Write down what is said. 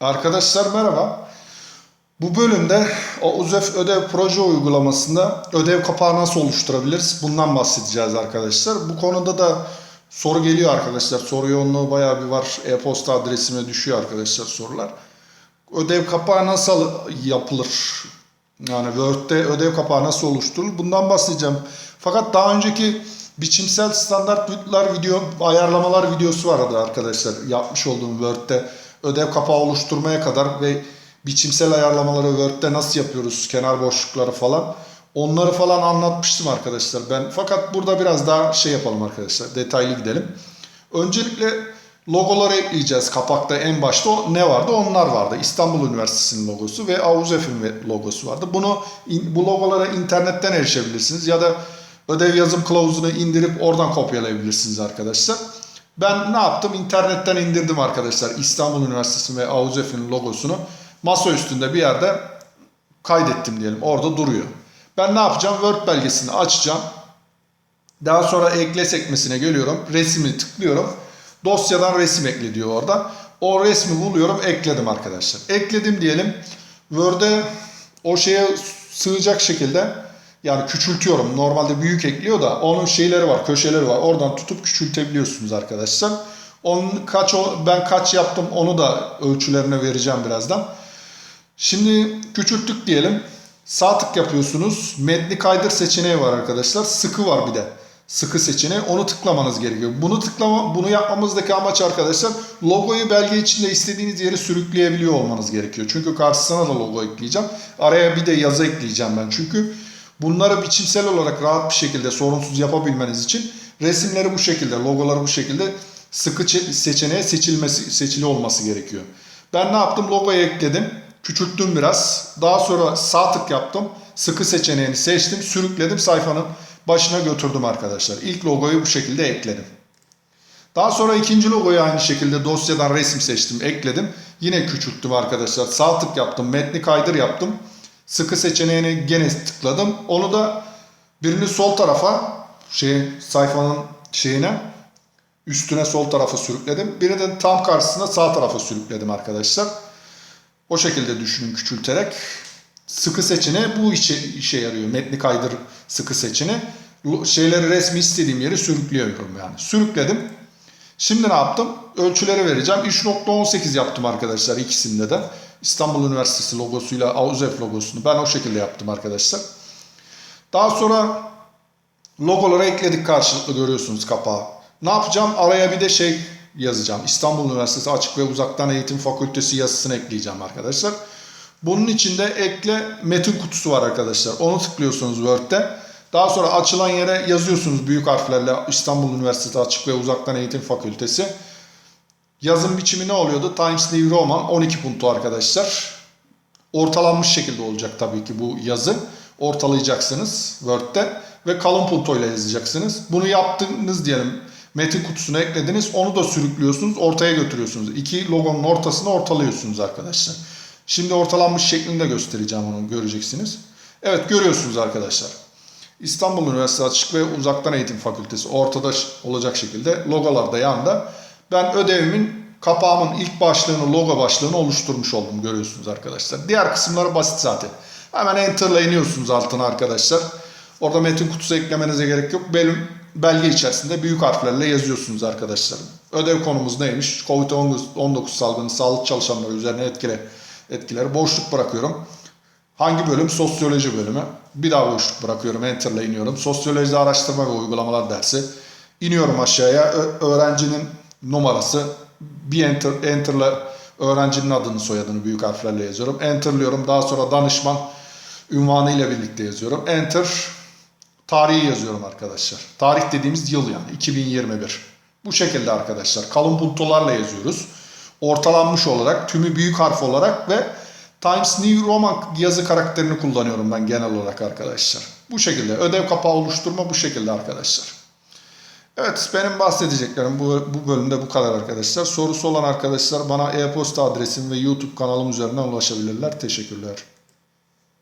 Arkadaşlar merhaba. Bu bölümde o UZEF ödev proje uygulamasında ödev kapağı nasıl oluşturabiliriz? Bundan bahsedeceğiz arkadaşlar. Bu konuda da soru geliyor arkadaşlar. Soru yoğunluğu bayağı bir var. E-posta adresime düşüyor arkadaşlar sorular. Ödev kapağı nasıl yapılır? Yani Word'de ödev kapağı nasıl oluşturulur? Bundan bahsedeceğim. Fakat daha önceki biçimsel standartlar video ayarlamalar videosu vardı arkadaşlar. Yapmış olduğum Word'de ödev kapağı oluşturmaya kadar ve biçimsel ayarlamaları Word'de nasıl yapıyoruz, kenar boşlukları falan. Onları falan anlatmıştım arkadaşlar ben. Fakat burada biraz daha şey yapalım arkadaşlar. Detaylı gidelim. Öncelikle logoları ekleyeceğiz. Kapakta en başta o ne vardı? Onlar vardı. İstanbul Üniversitesi'nin logosu ve AUZEF'in logosu vardı. Bunu bu logolara internetten erişebilirsiniz ya da ödev yazım kılavuzunu indirip oradan kopyalayabilirsiniz arkadaşlar. Ben ne yaptım? İnternetten indirdim arkadaşlar. İstanbul Üniversitesi ve AUZEF'in logosunu masa üstünde bir yerde kaydettim diyelim. Orada duruyor. Ben ne yapacağım? Word belgesini açacağım. Daha sonra ekle sekmesine geliyorum. Resmi tıklıyorum. Dosyadan resim ekle diyor orada. O resmi buluyorum. Ekledim arkadaşlar. Ekledim diyelim. Word'e o şeye sığacak şekilde yani küçültüyorum. Normalde büyük ekliyor da onun şeyleri var, köşeleri var. Oradan tutup küçültebiliyorsunuz arkadaşlar. Onun kaç ben kaç yaptım onu da ölçülerine vereceğim birazdan. Şimdi küçülttük diyelim. Sağ tık yapıyorsunuz. Metni kaydır seçeneği var arkadaşlar. Sıkı var bir de. Sıkı seçeneği. Onu tıklamanız gerekiyor. Bunu tıklama, bunu yapmamızdaki amaç arkadaşlar logoyu belge içinde istediğiniz yere sürükleyebiliyor olmanız gerekiyor. Çünkü karşısına da logo ekleyeceğim. Araya bir de yazı ekleyeceğim ben. Çünkü bunları biçimsel olarak rahat bir şekilde sorunsuz yapabilmeniz için resimleri bu şekilde, logoları bu şekilde sıkı seçeneğe seçilmesi seçili olması gerekiyor. Ben ne yaptım? Logoyu ekledim. Küçülttüm biraz. Daha sonra sağ tık yaptım. Sıkı seçeneğini seçtim. Sürükledim. Sayfanın başına götürdüm arkadaşlar. İlk logoyu bu şekilde ekledim. Daha sonra ikinci logoyu aynı şekilde dosyadan resim seçtim. Ekledim. Yine küçülttüm arkadaşlar. Sağ tık yaptım. Metni kaydır yaptım. Sıkı seçeneğini gene tıkladım. Onu da birini sol tarafa şey sayfanın şeyine üstüne sol tarafa sürükledim. Birini de tam karşısına sağ tarafa sürükledim arkadaşlar. O şekilde düşünün küçülterek. Sıkı seçeneği bu işe, işe yarıyor. Metni kaydır sıkı seçeneği. Şeyleri resmi istediğim yere sürüklüyorum yani. Sürükledim. Şimdi ne yaptım? Ölçüleri vereceğim. 3.18 yaptım arkadaşlar ikisinde de. İstanbul Üniversitesi logosuyla AUZEF logosunu ben o şekilde yaptım arkadaşlar. Daha sonra logoları ekledik karşılıklı görüyorsunuz kapağı. Ne yapacağım? Araya bir de şey yazacağım. İstanbul Üniversitesi Açık ve Uzaktan Eğitim Fakültesi yazısını ekleyeceğim arkadaşlar. Bunun içinde ekle metin kutusu var arkadaşlar. Onu tıklıyorsunuz Word'de. Daha sonra açılan yere yazıyorsunuz büyük harflerle İstanbul Üniversitesi Açık ve Uzaktan Eğitim Fakültesi. Yazım biçimi ne oluyordu? Times New Roman 12 puntu arkadaşlar. Ortalanmış şekilde olacak tabii ki bu yazı. Ortalayacaksınız Word'de ve kalın puntoyla yazacaksınız. Bunu yaptınız diyelim metin kutusuna eklediniz. Onu da sürüklüyorsunuz. Ortaya götürüyorsunuz. İki logonun ortasını ortalıyorsunuz arkadaşlar. Şimdi ortalanmış şeklinde göstereceğim onu göreceksiniz. Evet görüyorsunuz arkadaşlar. İstanbul Üniversitesi Açık ve Uzaktan Eğitim Fakültesi ortada olacak şekilde logolar da yanında. Ben ödevimin kapağımın ilk başlığını, logo başlığını oluşturmuş oldum görüyorsunuz arkadaşlar. Diğer kısımları basit zaten. Hemen enter'la iniyorsunuz altına arkadaşlar. Orada metin kutusu eklemenize gerek yok. Bölüm belge içerisinde büyük harflerle yazıyorsunuz arkadaşlar. Ödev konumuz neymiş? Covid-19 salgını sağlık çalışanları üzerine etkile, etkileri boşluk bırakıyorum. Hangi bölüm? Sosyoloji bölümü. Bir daha boşluk bırakıyorum. Enter'la iniyorum. Sosyolojide araştırma ve uygulamalar dersi. İniyorum aşağıya. öğrencinin numarası. Bir enter, enter'la öğrencinin adını soyadını büyük harflerle yazıyorum. Enter'lıyorum. Daha sonra danışman ünvanı ile birlikte yazıyorum. Enter tarihi yazıyorum arkadaşlar. Tarih dediğimiz yıl yani 2021. Bu şekilde arkadaşlar. Kalın puntolarla yazıyoruz. Ortalanmış olarak tümü büyük harf olarak ve Times New Roman yazı karakterini kullanıyorum ben genel olarak arkadaşlar. Bu şekilde ödev kapağı oluşturma bu şekilde arkadaşlar. Evet benim bahsedeceklerim bu, bu bölümde bu kadar arkadaşlar. Sorusu olan arkadaşlar bana e-posta adresim ve YouTube kanalım üzerinden ulaşabilirler. Teşekkürler.